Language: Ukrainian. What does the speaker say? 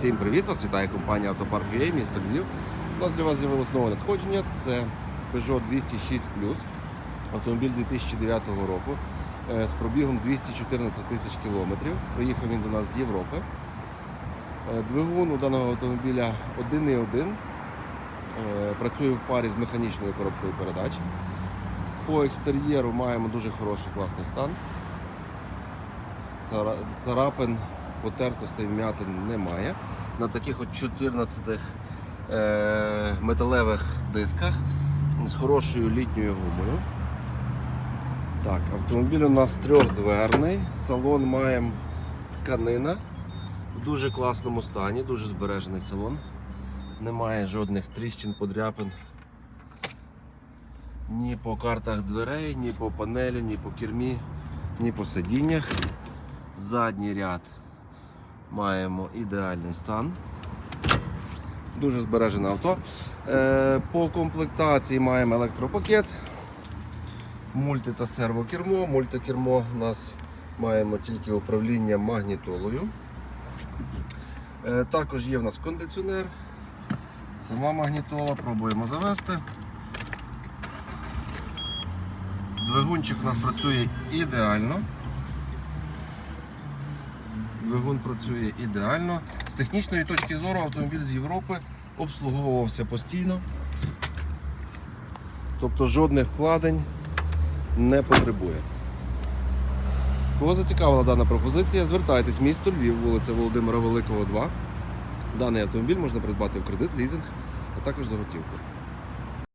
Всім привіт! Вас вітає компанія Автопарк UA, місто Львів. У нас для вас з'явилось нове надходження. Це Peugeot 206 автомобіль 2009 року е, з пробігом 214 тисяч кілометрів. Приїхав він до нас з Європи. Е, Двигун у даного автомобіля 1.1. Е, Працює в парі з механічною коробкою передач. По екстер'єру маємо дуже хороший класний стан. Царапин, потертостей, вмятин немає. На таких от 14 е, металевих дисках з хорошою літньою гумою. Так, автомобіль у нас трьохдверний, салон маємо тканина в дуже класному стані, дуже збережений салон. Немає жодних тріщин, подряпин. Ні по картах дверей, ні по панелі, ні по кермі, ні по сидіннях. Задній ряд маємо ідеальний стан. Дуже збережене авто. Е, По комплектації маємо електропакет, мульти та сервокермо. Мультикермо у нас маємо тільки управління магнітолою. Е, Також є в нас кондиціонер, сама магнітола, пробуємо завести. Двигунчик у нас працює ідеально. Двигун працює ідеально. З технічної точки зору автомобіль з Європи обслуговувався постійно. Тобто жодних вкладень не потребує. Кого зацікавила дана пропозиція, звертайтесь місто Львів, вулиця Володимира Великого, 2. Даний автомобіль можна придбати в кредит, лізинг, а також за готівку.